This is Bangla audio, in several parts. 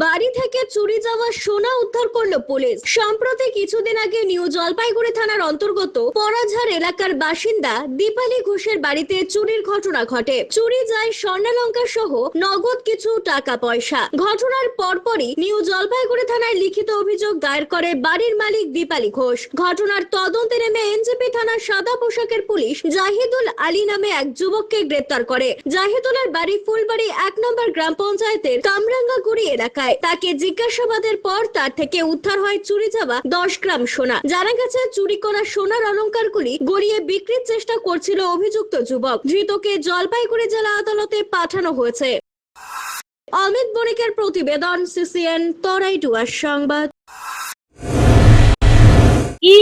বাড়ি থেকে চুরি যাওয়া সোনা উদ্ধার করল পুলিশ। সম্প্রতি কিছুদিন আগে নিউ জলপাইগুড়ি থানার অন্তর্গত পরাঝার এলাকার বাসিন্দা দীপালি ঘোষের বাড়িতে চুরির ঘটনা ঘটে। চুরি যায় স্বর্ণালঙ্কার সহ নগদ কিছু টাকা পয়সা ঘটনার পরপরই নিউ জলপাইগুড়ি থানায় লিখিত অভিযোগ দায়ের করে বাড়ির মালিক দীপালি ঘোষ। ঘটনার তদন্তে নেমে এনজেপি থানার সাদা পোশাকের পুলিশ জাহিদুল আলী নামে এক যুবককে গ্রেপ্তার করে। জাহিদুলের বাড়ি ফুলবাড়ি এক নম্বর গ্রাম পঞ্চায়েতের কামরাঙ্গাগুড়ি এলাকায় তাকে জিজ্ঞাসাবাদের পর তার থেকে উদ্ধার হয় চুরি যাওয়া দশ গ্রাম সোনা। জানা গেছে, চুরি করা সোনার অলংকারগুলি গড়িয়ে বিক্রির চেষ্টা করছিল অভিযুক্ত যুবক। ধৃতকে জলপাইগুড়ি জেলা আদালতে পাঠানো হয়েছে। অমিত বণিকের প্রতিবেদন, সিসিএন, তরাই সংবাদ।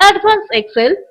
Advanced Excel.